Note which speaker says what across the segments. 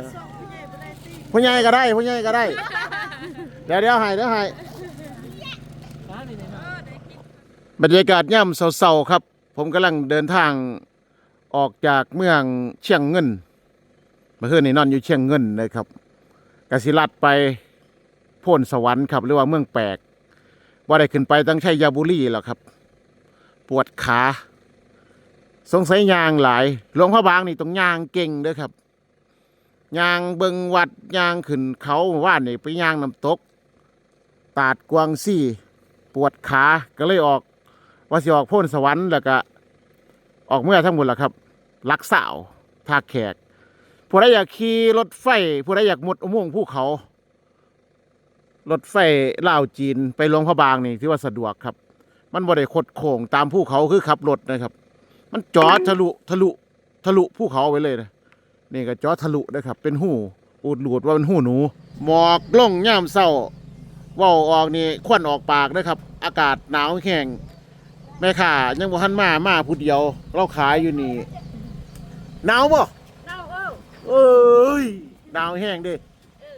Speaker 1: อผู้ใหญ่ก็ได้ผู้ใหญ่ก็ได้ เดี๋ยวเดี๋ยวให้เดี๋ยวให้บรรยากาศย่ำเศร้าๆครับ ผมกำลังเดินทางออกจากเมืองเชียงเงินเมื่อคืนนี้นอนอยู่เชียงเงินนะครับกสิลัดไปโพ่นสวรรค์ครับหรือว่าเมืองแปลกว่าได้ขึ้นไปตั้งชัยยาบุรีหรอกครับ ปวดขา สงสัยยางหลายหลวงพ่อบางนี่ต้องยางเก่งเด้อครับ ยางเบิงวัดยางขึ้นเขาว่านนี่ไปยางน้ำตก ตาดกวางซี่ ปวดขาก็เลยออกว่าสิออกพ้นสวรรค์แล้วก็ ออกเมื่อทั้งหมดละครับลักสาวทาแขกผู้ใดอยากขี่รถไฟผู้ใดอยากมุดอุโมงค์ภูเขารถไฟลาวจีนไปลงพระบางนี่ที่ว่าสะดวกครับ มันบ่ได้คดโค้งตามภูเขาคือขับรถนะครับ มันจอดทะลุทะลุทะลุภูเขาไปเลยนะ นี่ก็จอดทะลุนะครับ เป็นหูอูดหลูดว่าเป็นหูหนู หมอกลงย่ามเศร้าเว้าออกนี่ควันออกปากนะครับ อากาศหนาวแข็งแม่ข่ายังบ่ทันมามาผู้เดียว เราขายอยู่นี่หนาวบ่
Speaker 2: เน่าเออ
Speaker 1: เอ้ยหนาวแห้งเดิ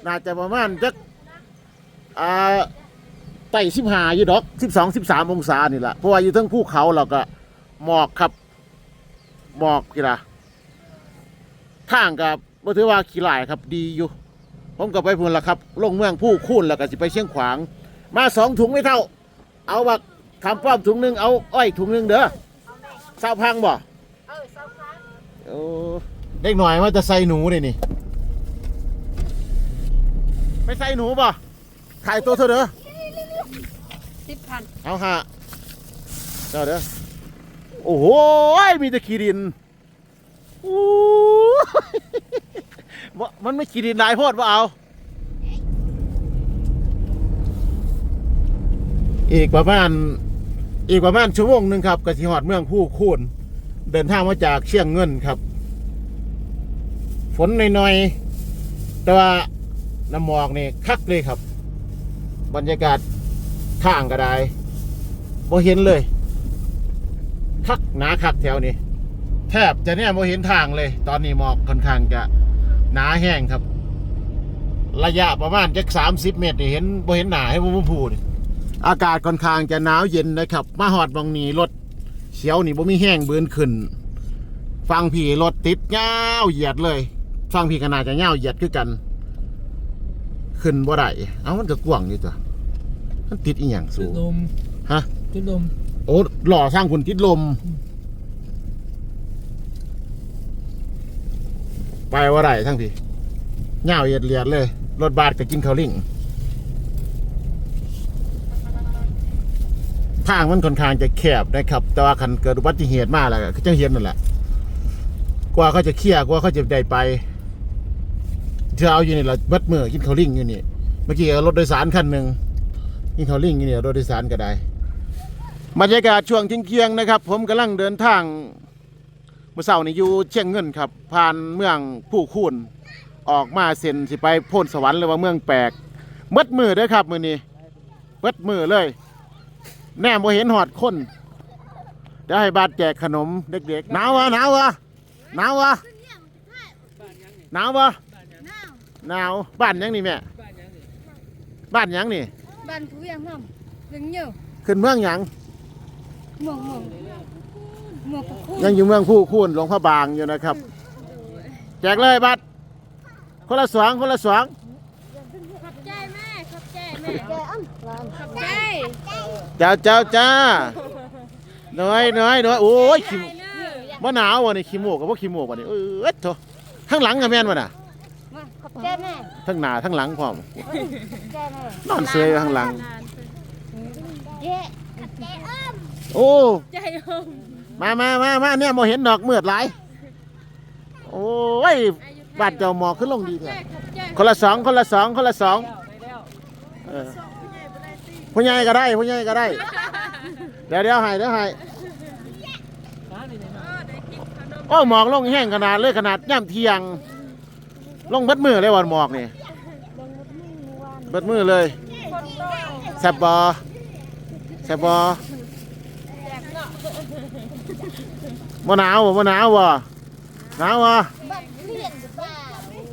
Speaker 1: น่าจะประมาณจักอ่าไต่สิบห้าอยู่ดอกสิบสองสิบสามองศานี่แหละเพราะว่าอยู่เทั้งภูเขาเราก็หมอกครับหมอกกี่ละ ทางกับบ่ถือว่าขี้หลายครับดีอยู่ ผมก็ไปพุ่นละครับ ลงเมืองผู้คูนแล้วก็สิไปเชียงขวาง มาสองถุงไม่เท่า เอาบักคำป้อมถุงหนึงเอาอ้อยถุงหนึงเด้อสาวพังบ่
Speaker 2: เออสองครั้ง
Speaker 1: โอ้เด็กหน่อยว่าจะใส่หนูเลยนี่ไม่ใส่หนูป่ะขายตัวเท่าเด้อ
Speaker 2: สิบพัน
Speaker 1: เอาฮะเจ้าเด้อโอ้โหมีแต่ขี้ดินโอ้บ่มันไม่ขี้ดินหลายโพดว่าเอา อีกประมาณอีกประมาณชั่วโมงหนึ่งครับกะทิหอดเมืองผู้คูนเดินทางมาจากเชียงเงินครับ ฝนหน่อยๆ แต่ว่าน้ำหมอกนี่คักเลยครับ บรรยากาศทางก็ได้บ่เห็นเลย คักหนาคักแถวนี้ แทบจะเนี่ยบ่เห็นทางเลย ตอนนี้หมอกค่อนข้างจะหนาแห้งครับ ระยะประมาณจักสามสิบเมตรนี่เห็นบ่เห็นหนาให้ผมพูดอากาศค่อนข้างจะหนาวเย็นนะครับ มาหอดบางนี้รถเสียวนี่บ่มีแห้งเบืนขึ้น ฟังพี่รถติดเงาวเหยียดเลย ฟังพี่ขนาดจะเงาวเหยียดคือกัน ขึ้นบ่ได้เอ้ามันก็กว้างอยู่จ้ะมันติดอีหยังสู
Speaker 3: จุด
Speaker 1: ง
Speaker 3: ลม
Speaker 1: ฮะ
Speaker 3: จุดลม
Speaker 1: โอ้หล่อสร้างคุณทิศลม ไปว่าไรทั้งพี่เงาวเหยียดเหลียดเลย รถบาดก็กินข้าวลิ่งทางมันค่อนข้างจะแคบนะครับ แต่ว่าคันเกิดอุบัติเหตุมาแล้วก็จังเห็นนั่นแหละ กว่าเขาจะเคลียร์กว่าเขาจะได้ไปเธอเอาอยู่นี่เราบัดมือกินข้าวลิ่งอยู่นี่ เมื่อกี้รถโดยสารคันหนึ่งกินข้าวลิ่งอยู่นี่รถโดยสารก็ได้บรรยากาศช่วงเที่ยงนะครับ ผมกำลังเดินทาง มื่อเช้านี่อยู่เชียงเงินครับ ผ่านเมืองผู้คูนออกมาเส้นสิไปโพ้นสวรรค์หรือว่าเมืองแปลกเบิดมือเด้อครับมือนี้เบิดมือเลย แน่บ่เห็นหอดคนเดี๋ยวให้บาดแจกขนมเด็กๆหนาววะหนาววะหนาววะหนาววะหนาวบ้านหยังนี่แม่
Speaker 3: บ้านยังนี่
Speaker 1: บ้านหยังนี่
Speaker 2: บ้านผู้ยังน้ำยังเยอะ
Speaker 1: ขึ้นเมืองหยัง
Speaker 2: เมืองเมือง เมืองผู้
Speaker 1: ยังอยู่เมืองผู้คูนหลวงพระบางอยู่นะครับ แจกเลยบัตรคนละสองคนละสอง
Speaker 2: ขอบใจแม่ขอบใจแม่ขอบใจ
Speaker 1: เจ้าเจ้าจ้าน้อยน้อยน้อยโอ้ยขี้
Speaker 2: ใจเนอะ
Speaker 1: บ่หนาววะนี่ขี้โมกกับบ่ขี้โมกวะนี่เออเอ็ดโถทั้งหลังกับแม่นวะน่ะ
Speaker 2: มาขอบใจแม่
Speaker 1: ทั้งหน้าทั้งหลังพร้อม
Speaker 2: ขอบใจแม่
Speaker 1: นอนเซยอยู่ข้างหลัง
Speaker 2: เย้ขอบใจอ้อม
Speaker 1: โอ้
Speaker 2: ใจอ้อม
Speaker 1: มามามามาเนี่ยบ่เห็นดอกเมือดหลาย โอ้ยบาดเจ้าหมอกขึ้นลงดีแท้
Speaker 2: ขอบใจ
Speaker 1: คนละสองคนละสองคนละสองเออผู้ใหญ่ก็ได้ผู้ใหญ่ก็ได้ เดี๋ยวเดี๋ยวให้เดี๋ยวให้
Speaker 3: ร้านนี่ไหมา
Speaker 1: โอ้หมอกลงแห้งขนาดเลยขนาดย่ำเที่ยง ลงเบิดมือเลยวันหมอกนี่เบิดมือเลยแซบบอแซบบอ บ่หนาวบ่บ่หนาวบ่หนาวบ่ห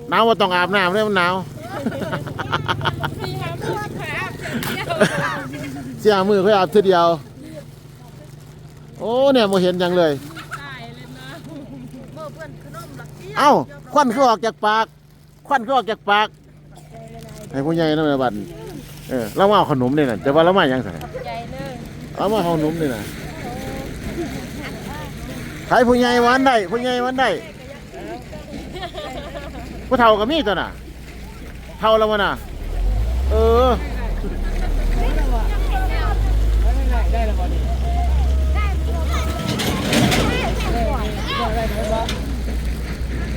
Speaker 1: หนาวว่าต้องอาบน้ำเลยมันหนาว
Speaker 4: พี่หาพูดขาอาบเสร็จเดียว
Speaker 1: เสียมือค่อยอาบทีเดียว โอ้เนี่ยมาเห็นยังเลย
Speaker 4: ตายเลยนะ
Speaker 1: เอ้าควันเขาออกจากปาก ควันเขาออกจากปากให้ผู้ใหญ่นั่นแหละบัดเออเรามาเอาขนมนี่น่ะแต่ว่าเรามาหยังไง
Speaker 4: ใจเลย
Speaker 1: เรามาเอาขนมนี่น่ะขายผู้ใหญ่วันได้ผู้ใหญ่วันได้ผู้เฒ่าก็มีตัวน่ะเฒ่าแล้วมันน่ะ เออ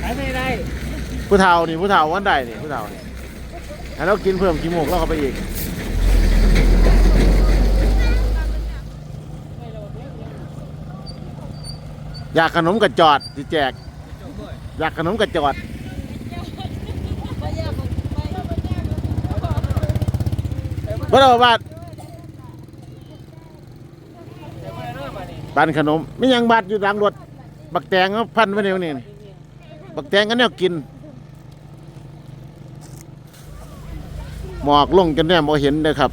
Speaker 5: ขายไม่ได้
Speaker 1: ผู้เฒ่านี่ผู้เฒ่าวันได้นี่ผู้เฒ่านี่ให้เรากินเพิ่มกี่โมกเราเข้าไปอีก อยากขนมกระจอดสิแจก อยากขนมกระจอด บ่ได้ว่าบาทบ้านขนมไม่ยังบาทอยู่หลังรถบักแตงเขาพันไว้ในนี่บักแตงกันแนวกิน หมอกลงจนแนมบ่เห็นเลยครับ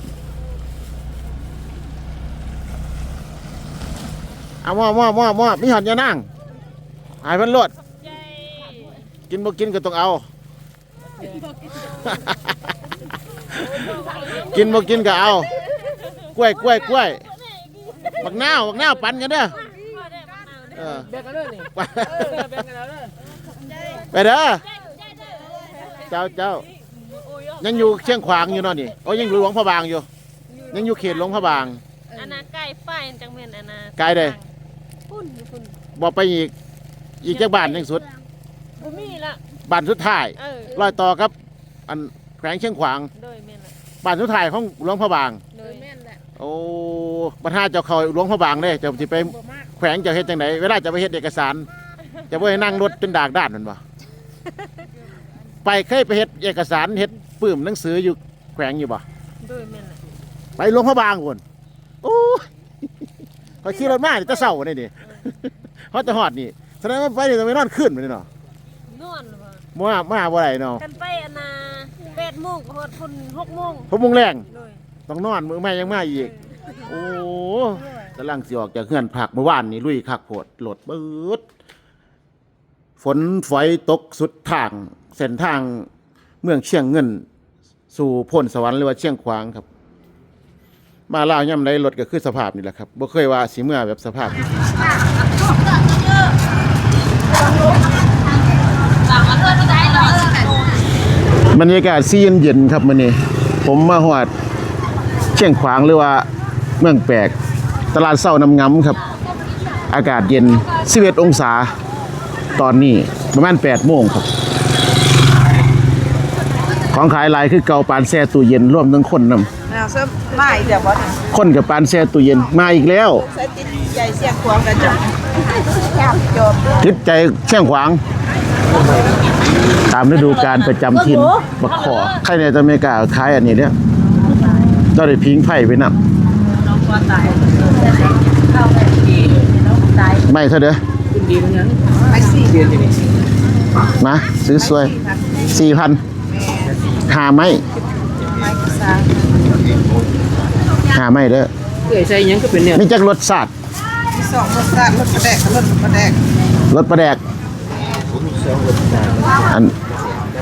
Speaker 1: เอาหม้อหม้อหม้อหม้อมีหอนอยานั่งหายเพันรถ
Speaker 4: ใจ
Speaker 1: กินบ่กินก็ต้องเอา กินบ่กินก็เอา กล้วยกล้วยกล้วยบักนาวบักนาวปั่นกันเด้อเออ
Speaker 5: แบ่งกันเด้อนี่
Speaker 1: ไป
Speaker 5: เออแบ่งกันแล้วเด้อ
Speaker 1: ไปเด้อเจ้าเจ้ายังอยู่เชียงขวางอยู่เนาะนี่โอ้ยังอยู่หลวงพระบางอยู่ ยังอยู่เขตหลวงพระบาง
Speaker 4: อันนาไก่ไฟจังเม็นอันนา
Speaker 1: ไกลเด้
Speaker 4: พุ่นพุ่น
Speaker 1: บ่ไปอีกอีกจักบ้านยังสุด
Speaker 4: บ่มีละ
Speaker 1: บ้านสุดท้าย
Speaker 4: เออ
Speaker 1: รอยต่อครับ อันแขวงเชียงขวาง
Speaker 4: โดยแม่นละ
Speaker 1: บ้านสุดท้ายของหลวงพระบาง
Speaker 4: โดยแม่นละ
Speaker 1: โอ้ปัญหาเจ้าเขาหลวงพระบางเด้เจ้าสิไปแขวงเจะเฮ็ดจังไดเวลาจะไปเฮ็ดเอกสารจะบ่ให้นั่งรถจนดากด้านนั่นบ่ไปเคยไปเฮ็ดเอกสารเฮ็ดปื้มหนังสืออยู่แขวงอยู่บ่
Speaker 4: โดยแม่นละ
Speaker 1: ไปหลวงพระบางพุ่นโอ้ย เขาขี่รถมานี่แตะเช้านี่นี่เขาจะฮอดนี่แสดงว่าไปนี่ต้องไปนอนขึ้นไปนี่เนาะ
Speaker 4: นอนบ่
Speaker 1: มามาบ่ได้เนาะ
Speaker 4: กันไปอันนา8โมงก็ฮอดพุ่น6โมง
Speaker 1: พบมุงแรง
Speaker 4: โดย
Speaker 1: ต้องนอนมื้อใหม่ยังมาอีก โอ้กำลังสิออกจากเฮือนผักเมื่อวานนี่ลุยคักโพดโหลดเบิดฝนฝอยตกสุดทาง เส้นทางเมืองเชียงเงิน สู่พ้นสวรรค์หรือว่าเชียงขวางครับ มาล่าวย่ำไรรถก็คือสภาพนี่แหละครับบ่เคยว่าสีเมื่อแบบสภาพนี้บรรยากาศซีเย็นๆครับมื้อนี้ ผมมาหอดเชียงขวางหรือว่าเมืองแปลก ตลาดเศร้าน้ำง้ำครับ อากาศเย็น11องศาตอนนี้ประมาณ8โมงครับ ของขายหลายคือเกาปานแช่ตู้เย็นร่วมทั้งคนนำ
Speaker 6: nào sớm mai giờ bọn
Speaker 1: คนกับปานแช่ตู้เย็นมาอีกแล้ว
Speaker 6: sẽ chín dây xe quăng ra chồng chạm chồm
Speaker 1: ทิศใจเชียงขวาง ตามฤดูกาลประจำถิ่นบักขอใครในอเมริกาขายอันนี้เนี่ยก็ได้พิงไผ่ไปนำ
Speaker 6: nó qua tài không phải gì nó tài
Speaker 1: ไม่เท่าเด้อ
Speaker 5: คุณดีมันยัง
Speaker 6: bác sĩ
Speaker 5: เดือนอยู่นี่
Speaker 1: มาซื้อสวยสี่พัน หาไม่
Speaker 6: mai xa
Speaker 1: หาไม่เด้อ
Speaker 5: เอ้ยใส่หยังก็เป็นเนี่ย
Speaker 1: มีจักรสชาติ
Speaker 6: sọ một tạ một cái đẹp một cái đẹp
Speaker 1: รถประแดกอัน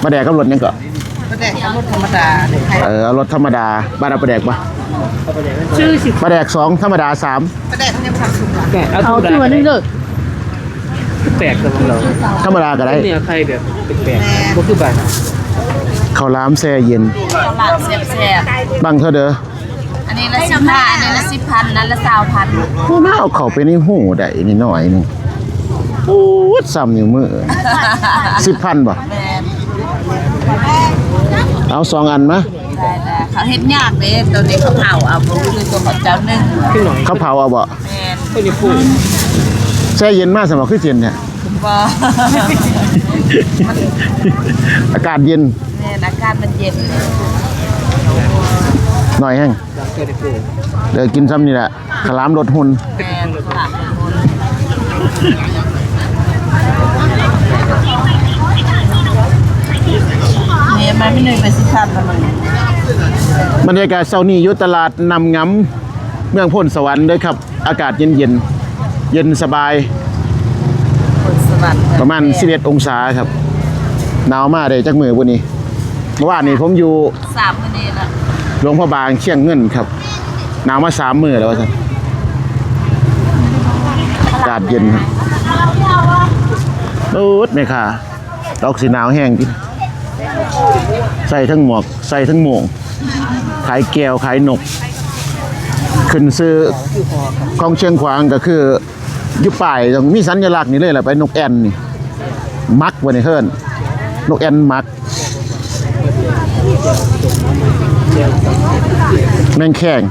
Speaker 1: ประแดกกับรถหยังก็
Speaker 6: cái đẹp có một thằng đà hay
Speaker 1: เออเอารถธรรมดาบ้านเอาประแดกปะ
Speaker 5: ชื่อสิ
Speaker 1: ประแดกสองธรรมดาสาม
Speaker 6: cái đẹp nhưng mà sụp lại
Speaker 5: แปะเอาตัวนึงเด้อแปลกกับเรา
Speaker 1: ธรรมดาก็ได้
Speaker 5: เนี่ยใครแบบแปลกๆบ่คือบ้าน
Speaker 1: ข้าวหลามแช่เย็น
Speaker 2: làm xẹp xẹp
Speaker 1: บังเท่าเด้อ
Speaker 2: anh ấy là ship hạ anh ấy là ship พันนั้นละสาวพัน
Speaker 1: ผู้น่าเอาเข้าไปในหูได้นิดหน่อยหนึงโอ้ยซ้ำอยู่มือสิบพันบ่
Speaker 2: แม่น
Speaker 1: เอาสองอันมา
Speaker 2: ได้แล้วเขาเฮ็ดยากเด้ตัวนี้เขาเผาเอาบ่คือตัวเขาเจ้าหนึง
Speaker 5: ขึ้นหน่อย
Speaker 1: เขาเผาเอาบ่
Speaker 2: แม่น
Speaker 5: ก็นี่พูด
Speaker 1: แช่เย็นมากสำหรับขึ้นเย็นเนี่ย
Speaker 2: บ่
Speaker 1: อากาศเย็น
Speaker 2: แม่นอากาศมันเย็น
Speaker 1: หน่อยแห้ง
Speaker 5: ดังเกิดได้พูด
Speaker 1: เดี๋ยวกินซ้ำนี่แหละขาวหลามรสหุ่น
Speaker 2: แม่นค่ะ
Speaker 6: หนึ่งไปสิครับแล้วมัน
Speaker 1: บรรยากาศเช้านี้อยู่ตลาดนำงำเมืองพ้นสวรรค์เด้วยครับ อากาศเย็นเย็นๆเย็นสบาย
Speaker 6: คนสวรรค์
Speaker 1: ประมาณ11องศาครับหนาวมากเลยจักมือวันนี้เมื่อวานนี้ผมอยู่
Speaker 6: สามมื้อนี้ละ
Speaker 1: หลวงพ่อบางเชียงเงินครับหนาวมาสามมือแล้วว่าสันอากาศเย็นครับรูดไหมค่ะดอกสีหนาวแห้งกินใส่ทั้งหมวกใส่ทั้งโหมงขายแก้วขายนก ขึ้นซื้อของเชียงขวางก็คืออยุป่ายต้องมีสัญลักษณ์นี่เลยแหละไปนกแอ่นนี่ มักวันนี้เฮิรนนกแอ่นมัก แม่งแข้ง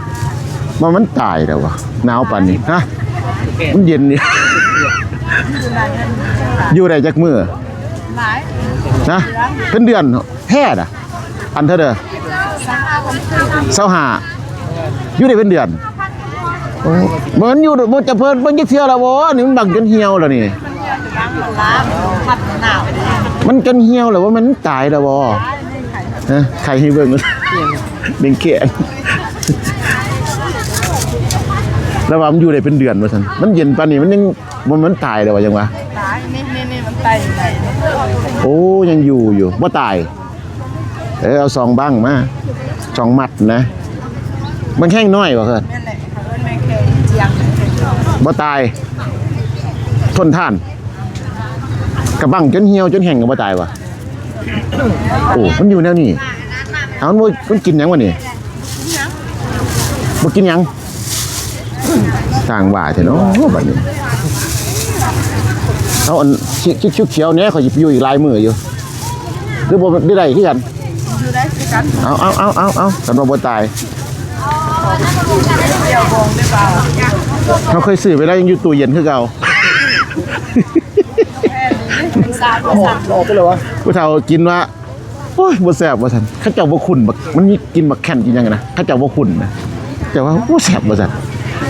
Speaker 1: ว่ามันตายแล้ววะหนาวปานนี้ฮะมันเย็นนี่ อยู่ได้จักมือนะเป็นเดือนแพ้อะอันเท่าเด้อเศร้าหาอยู่ได้เป็นเดือนโอ้เหมือนอยู่บ่จะเพิ่นเบิ่งจักเที่ยวแล้วบ่นี่มันบังจนเหี่ยวแล้วนี่
Speaker 6: มัดหนาว
Speaker 1: มันจนเหี่ยวแล้วว่ามันตายแล้วบ่ฮะใครให้เบิ่งเบิ่งแก่แล้วว่ามันอยู่ได้เป็นเดือนว่าซั่นมันเย็นปานนี้มันยังมันมันตายแล้วว่าจังวะ
Speaker 6: ตายนี่นี่นี่มันตายอยู่ไหน
Speaker 1: โอ้ยังอยู่อยู่บ่ตายเออเอาสองบ้างมาสองมัดนะมันแข้งน้อยบ่เพิ่น
Speaker 6: นั่นแหละเขาเอิ้นแม่แข็งเจียง
Speaker 1: บ่ตายทนท่าน กระบังจนเหี่ยวจนแห้งก็บ่ตายวะโอ้มันอยู่แนวนี้เอามันบ่มันกินหยังวะนี่บ่กินหยังสร้างว่าเถอะเนาะบัดนี้เอาอันชิกๆเขียวๆเนี่ยเขาสิไปอยู่อีกลายมืออยู่หรือบ่ได้ได้คือกัน
Speaker 6: อยู่ได้คือกัน
Speaker 1: เอาเอาเอาเอาเอากันว่บ่ตาย
Speaker 6: เดียววงได้เปล่า
Speaker 1: เราเคยซื้อไปแล้วยังอยู่ตู้เย็นคือเก่า
Speaker 6: สามสา
Speaker 3: ออกไปเลยวะ
Speaker 1: ผู้เฒ่ากินว่าโอ้ยบ่แซ่บว่าซั่นเขาเจ้าบ่คุ้นบักมันมีกินบักแค่นกินยังไงนะเขาเจ้าบ่คุ้นนะเจ้าว่าโอ้แซ่บว่าซั่น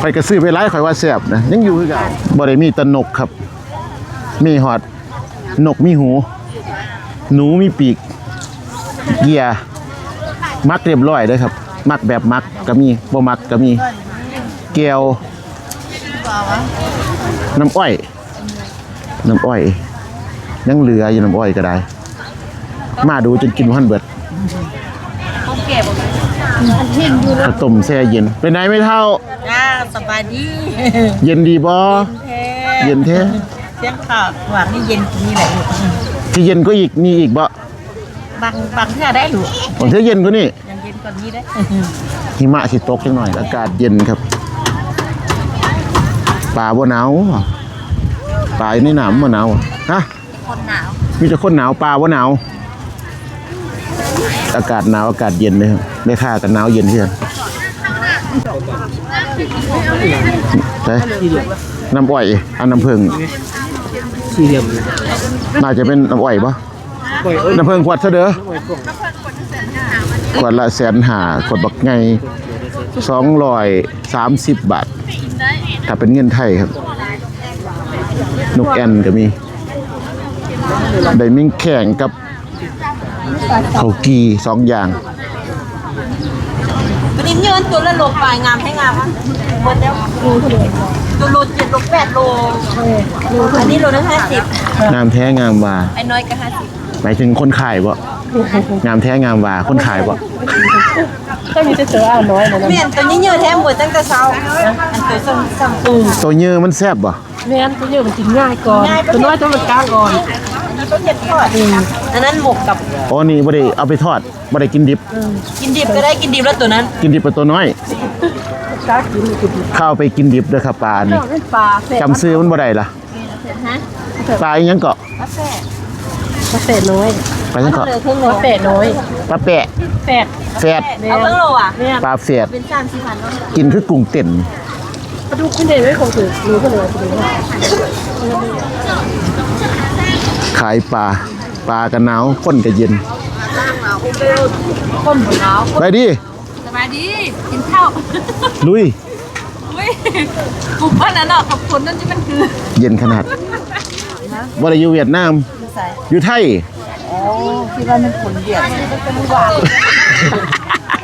Speaker 1: ข่อยก็ซื้อไปหลายข่อยว่าแซ่บนะยังอยู่คือเก่าบ่ได้มีแตะนกครับ มีฮอดนกมีหู หนูมีปีก เกียร์มักเรียบร้อยเด้อครับ มักแบบมักก็มีบ่มักก็มีแก้วน้ำอ้อย น้ำอ้อย ยังเหลืออยู่น้ำอ้อยก็ได้ มาดูจนกินพันเบิด
Speaker 6: เขาเก็บ
Speaker 1: ข้าวต้มแช่เย็น เป็นไงไม่เท่า
Speaker 6: จ้าสบายดี
Speaker 1: เย็นดีบ่
Speaker 6: แท้
Speaker 1: เย็นแท้
Speaker 6: เสียงข่าวหวานนี่เย็นนี่แหละลูก
Speaker 1: ที่เย็นก็อีกมีอีกบ่
Speaker 6: บางบางเท่าได้ลูก
Speaker 1: ผมเที่เย็นก็นี่
Speaker 6: ยังเย็นกว่านี้ได้
Speaker 1: หิมะสิตกจังหน่อย อากาศเย็นครับป่าบ่หนาวป่าอยู่ในหนามบ่หนาวฮะ
Speaker 6: คนหนาว
Speaker 1: มีแต่คนหนาวป่าบ่าหนาว อากาศหนาวอากาศเย็นเลยครับไม่ค่ากันหนาวเย็นเพื่อนใช่น้ำอ้อยอันน้ำผึ้ง
Speaker 3: สี่เหลี่ยม
Speaker 1: น่าจะเป็นน้ำอ้อยปะน้ำผึ้งขวดเสเด้อขวดละแสนหาขวดบักไงสองร้อยสามสิบบาท ถ้าเป็นเงินไทยครับ นกแอ่นก็มี ได้มิ่งแข่งกับเขากีสองอย่าง
Speaker 6: วันนี้เงินตัวละโลปลายงามให้งามวะหมดแล้วตัวโลเจ็ดโลแปดโลอันนี้โลละห้าสิบ
Speaker 1: งามแท้งามว่า
Speaker 6: ไอ้น้อยก็ห้าสิบ
Speaker 1: หมายถึงคนขายบ่งามแท้งามว่าคนขายบ่
Speaker 3: ถ้ามีจะเจออ้าวน้อยนะนะ
Speaker 6: เมียนตัวนี้เยอะแท้หมดตั้งแต่เช้าอันตัวส้มส้มตู
Speaker 1: ตัวเยอะมันแซ่บบ่
Speaker 3: แม่นตัวเยอะมันกินง่ายก่อนตัวน้อยต้องมันกลางก่อน
Speaker 6: อันนี้ก็เจ็ดทอดอันนั้นหมกกับ
Speaker 1: อ๋อนี่บ่ได้เอาไปทอดบ่ได้กินดิบ
Speaker 6: กินดิบก็ได้กินดิบแล้วตัวนั้น
Speaker 1: กินดิบเป็นตัวน้อย
Speaker 3: กลางกินกิน
Speaker 1: เข้าไปกินดิบเด้อครับปลานี่
Speaker 3: เป็นปลาเศษ
Speaker 1: จำซื้อมันบ่ได้ล่ะปลาอีหยังเกาะ
Speaker 6: กาแฟ
Speaker 3: ปลาเศษน้อย
Speaker 1: ปลาอีหยังเกาะ
Speaker 6: เลยครึ่งโล
Speaker 3: ปลาเศษน้อย
Speaker 1: ปลาแปะ
Speaker 3: แฝด
Speaker 1: แฝด
Speaker 6: เอาครึ่งโลอะ
Speaker 3: แม่น
Speaker 1: ปลาแฝด
Speaker 6: เป็นสามสี่พันเนาะ
Speaker 1: กินคือกุ้งเต้น
Speaker 3: ปลาดุกขึ้นเด่นไม่คงถือรู้ก็เลยไปดูว่า
Speaker 1: ขายปลาปลากันหนาวคนก็เย็น
Speaker 3: คนหัวหนาว
Speaker 1: ไปดิ
Speaker 6: สบายดีกินข้าว
Speaker 1: ลุย
Speaker 6: อุ้ยกลุ่มบ้านนั้นเนาะขอบคุณนั่นที่มันคือ
Speaker 1: เย็นขนาดบ่ได้อยู่เวียดนาม
Speaker 6: ใส่
Speaker 1: อยู่ไทย
Speaker 6: อ๋อคิดว่าเป็นคนเวียดเป็นหวาน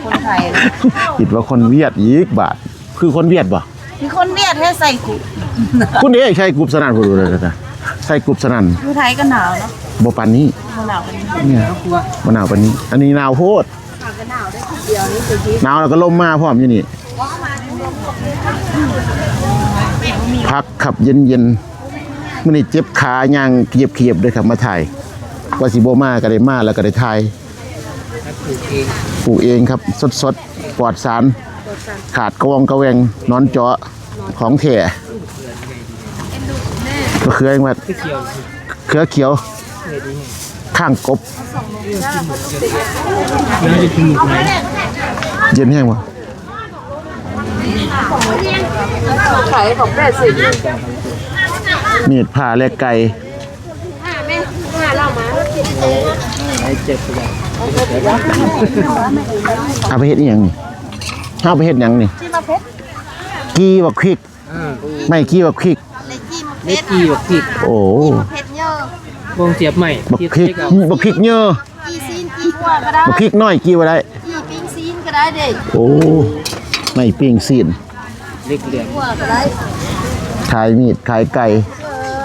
Speaker 6: คนไทย
Speaker 1: คิดว่าคนเวียดอีกบาทคือคนเวียดบ่
Speaker 6: มีคนเวียดให้ใส่กุ
Speaker 1: คุณเด้ใช่กรุ๊ปสนั่นบ่รู้เลยนะ ใส่กรุ๊ปสนั่น
Speaker 6: อยู่ไทยก็หนาวเนาะ
Speaker 1: บ่ปานนี้
Speaker 6: หนาวเป็น
Speaker 1: เนี่ยบ่หนาวปานนี้ อันนี้หนาวโพดหนาวแล้วก็ลมมาพร้อมอยู่นี่พักขับเย็นๆมื้อนี้เจ็บขาย่างเกียบๆด้วยครับมาถ่ายว่าสิบ่มาก็ได้มาแล้วก็ได้ถ่ายปลูกเองครับ สดๆปลอดสาร ขาดกระวองกระแวงนอนเจาะของแท้ก็คือเองว่าเครือเขียว ข้างกบเย็นแห้งวะ
Speaker 6: ขายของแปดสิบ
Speaker 1: มีดผ่าและไก่
Speaker 2: อ่าแม่มาเล่ามา
Speaker 1: เอาไปเฮ็ดอีหยังนี่เอาไปเฮ็ดหยังนี่
Speaker 6: ที่มาเพชร
Speaker 1: กีบักพริก ไม่กีบักพริก
Speaker 6: ในจีมาเพชร
Speaker 3: เล็กกี้แบบผิด
Speaker 1: โอ้
Speaker 6: เพชรเยอะ
Speaker 3: วงเสียบใหม่
Speaker 1: บักพริก
Speaker 3: เอา
Speaker 1: บักพริกเยอะ
Speaker 6: จีซีนจีกัวก็ได้
Speaker 1: บักพริกน้อยกีว่าได้
Speaker 6: จีปิ้งซีนก็ได้เด็ก
Speaker 1: โอ้ไม่ปิ้งซีน
Speaker 3: เล็กเหลือง
Speaker 6: กัวก็ได้
Speaker 1: ขายมีดขายไก่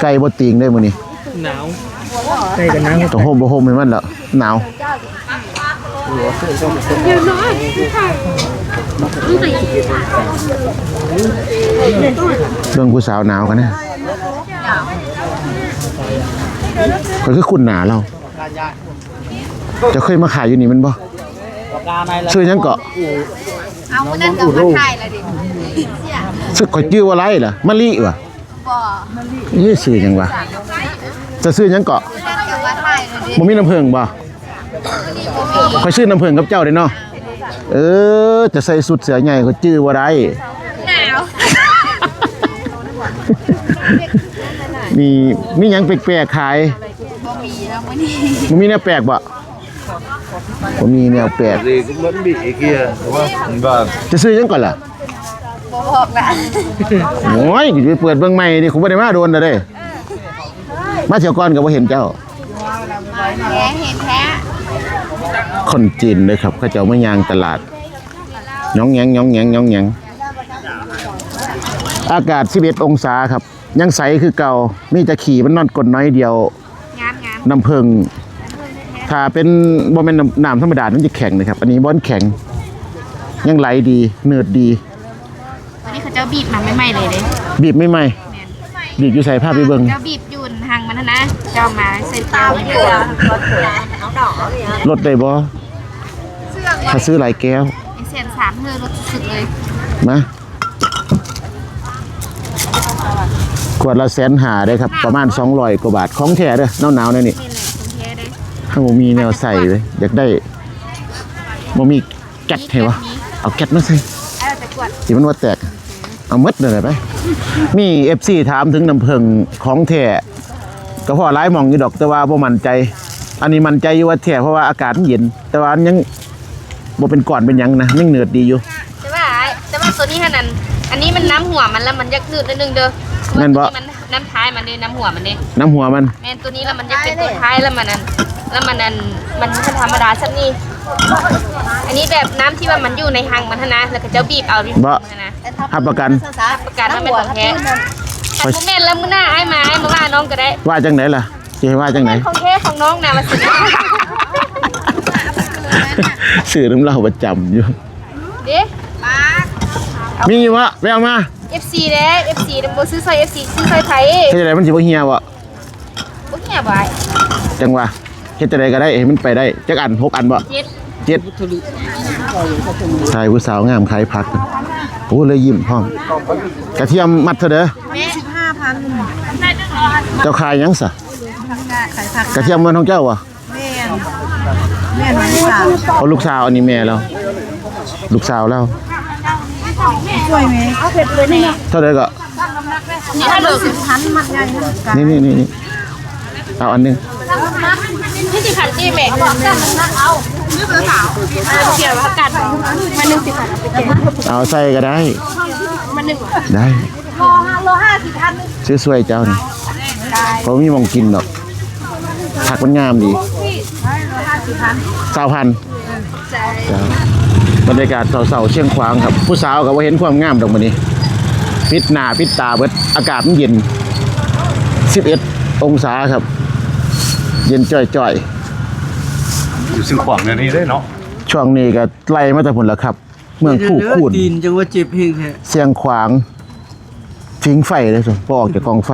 Speaker 1: ไก่บ่ติงได้มื้อนี้
Speaker 3: หนาวใกล้กันนะ
Speaker 1: ต้องโฮมบ่โฮมให้มันแล้วหนาว
Speaker 2: เดี๋ยวน้อยพี่ค่ะนี่ไหน
Speaker 1: เรื่องผู้สาวหนาวกันนะ ข่อยคือคุณหนาเรา จะเคยมาขายอยู่นี่แมันบ่ชื่อหยังเกาะ
Speaker 6: เอาคนนั้นกับมาถ่ายละดิ
Speaker 1: ชื่อข่อยชื่อว่าไรล่ะมะลิวะ
Speaker 6: บ่
Speaker 1: นี่ชื่อหยังวะจะซื้อหยังเกาะ
Speaker 6: คนนั้นกับมาถ่ายละดิ
Speaker 1: บ่มีน้ำผึ้งบ่ข่อยซื้อน้ำผึ้งกับเจ้าได้เนาะเออ จะใส่สุดเสือใหญ่ข่อยชื่อว่าไร
Speaker 6: หนาว
Speaker 1: มีมีหยังแปลกๆขาย
Speaker 6: บ่มีแล้วมื้อนี้
Speaker 1: บ่มีแนวแปลกบ่บ่มีแนวแปลก
Speaker 7: thì cũng vẫn bị kia đúng không vâng
Speaker 1: จะซื้อหยังก่อนล่ะ
Speaker 6: บ่บอกละ
Speaker 1: โอ้ยไปเปิดเบิ่งใหม่ดิผมบ่ได้มาโดนแล้วเด้มาเที่ยวก่อนก็บ่เห็นเจ้า
Speaker 6: แท้เห็นแท้
Speaker 1: คนจีนเลยครับเขาเจ้ามาย่างตลาดหยองแหยงหยองแหยงหยองแหยงอากาศ 11 องศาครับ ยังใสคือเก่ามีแต่ขี่มันนอนกดน้อยเดียว
Speaker 6: งามงาม
Speaker 1: น้ำเพิงถ้าเป็นบ่แม่นน้ำน้ำธรรมดามันจะแข็งนะครับ อันนี้บ่อนแข็ง ยังไหลดีเนืดดี
Speaker 2: วันนี้เขาเจ้าบีบมาไม่ไหม้เลยเลย
Speaker 1: บีบไม่ไหมบีบอยู่ใส่ผ้าไปเบิ่ง
Speaker 2: เจ้าบีบยุนห่างมันนะนะเจ้ามาเส้นเจ้า
Speaker 6: เกลือรสเกลือเอาดอกเอาเนี่ย
Speaker 1: ลดได้บ่
Speaker 2: เสื่อง
Speaker 1: ถ้าซื้อหลายแก้ว
Speaker 2: ไอเส้นสามเธอรถสุดๆเลย
Speaker 1: มา ขวดละแสนหาได้ครับ ประมาณ 200 กว่าบาท ของแท้เด้อหนาวๆนั่นนี่
Speaker 2: นี่แหละคุณแท้เลย
Speaker 1: ถ้าบ่มีแนวใส่เลย อยากได้บ่มีแก๊สให้วะเอาแก๊สมาใส่
Speaker 2: เอาแต่กวด
Speaker 1: สิมันว่าแตก เอาหมดเลยไป มี FC ถามถึงน้ำผึ้งของแท้ก็เพราะหลายหม่องอยู่ดอกแต่ว่าบ่มั่นใจ อันนี้มั่นใจอยู่ว่าแท้เพราะว่าอากาศมันเย็น แต่ว่าอันยังบ่เป็นก้อนเป็นหยังนะยังเนืดดีอยู่
Speaker 2: แต่ว่าแต่ว่าตัวนี้ขนาดอันนี้มันน้ำหัวมันแล้วมันยักนืดนิดนึงเด้อ
Speaker 1: แม่นบ่
Speaker 2: ตัวมันน้ำท้ายมันเด้น้ำหัวมันเด้
Speaker 1: น้ำหัวมัน
Speaker 2: แม่นตัวนี้แล้วมันจะเป็นตัวท้ายแล้วมันนั่นแล้วมันนั่นมันธรรมดาสักนี่อันนี้แบบน้ำที่ว่ามันอยู่ในหังมันทนะแล้วก็เจ้าบีบเอาดิ
Speaker 1: บ่
Speaker 2: นะ
Speaker 1: หับประกัน
Speaker 2: ประกันว่าเป็นของแท้แต่พวกแม่นแล้วมื้อหน้าไอ้มาไอ้มาว่าน้องก็ได้
Speaker 1: ว่าจังไหนล่ะสิให้ว่าจังไหน
Speaker 2: ของแท้ของน้องนะมาสิ
Speaker 1: ซื้อน้ำเหล้าประจำอยู่
Speaker 2: เด้
Speaker 1: มีอยู่วะไปเอามา
Speaker 2: FC เด้ FC เด้บ่ซื้อซอย FC ซื้อซอยไผ
Speaker 1: เฮ็ดจังไดมันสิบ่เหี่ยวะ
Speaker 2: บ่แง่บ่าย
Speaker 1: จังว่าเฮ็ดจังไดก็ได้ให้มันไปได้จักอันหกอันบ่
Speaker 2: เจ็ด
Speaker 1: เจ็ดชายผู้สาวงามขายผักโอ้เลยยิ้มพร้อมกระเทียมมัดเท่าเด้อ
Speaker 6: แม่สิบห้าพัน
Speaker 1: เจ้าขายหยังซะ
Speaker 6: ขายผัก
Speaker 1: กระเทียมมันของเจ้าวะ
Speaker 6: แม่แม่น้องสาว
Speaker 1: เอาลูกสาวอันนี้แม่แล้ว ลูกสาวแล้ว
Speaker 6: ช่วยไหมเอาเผ็ดเลยนี่
Speaker 1: เท่าใดก็
Speaker 2: นี่ถ้าเลิก
Speaker 6: สิบพันมัดใหญ่นะ
Speaker 1: นี่นี่นี่นี่เอาอันหนึง
Speaker 2: นี่สิขันจี้แม่เอานี่คือสาวเขียนว่ากัดมา1สิขันเอาไปแกะ
Speaker 1: เอาใส่ก็ได้
Speaker 2: มา1
Speaker 1: ได้
Speaker 6: โลห้าโลห้าสิบพัน
Speaker 1: ซื้อสวยเจ้านี่เพราะมีหมองกินดอกผักมันงามดี
Speaker 6: ฮะสิพัน
Speaker 1: สาวพันจ้ะ บรรยากาศเสาๆเชียงขวางครับ ผู้สาวก็ว่าเห็นความงามดอกมันนี้ปิดหน้าปิดตาเบิดอากาศมันเย็น 11 องศาครับ เย็นจ่อย
Speaker 7: อยู่ซึ่งขวางในนี้ได้เนาะ
Speaker 1: ๆ ช่วงนี้ก็ไล่มาแต่ผลแล้วครับ เมืองผู้คูน
Speaker 8: ตีนจังว่าเจ็บเพียงแท้
Speaker 1: เสียงขวางทิ้งไฟเลยสิพอออกจากกองไฟ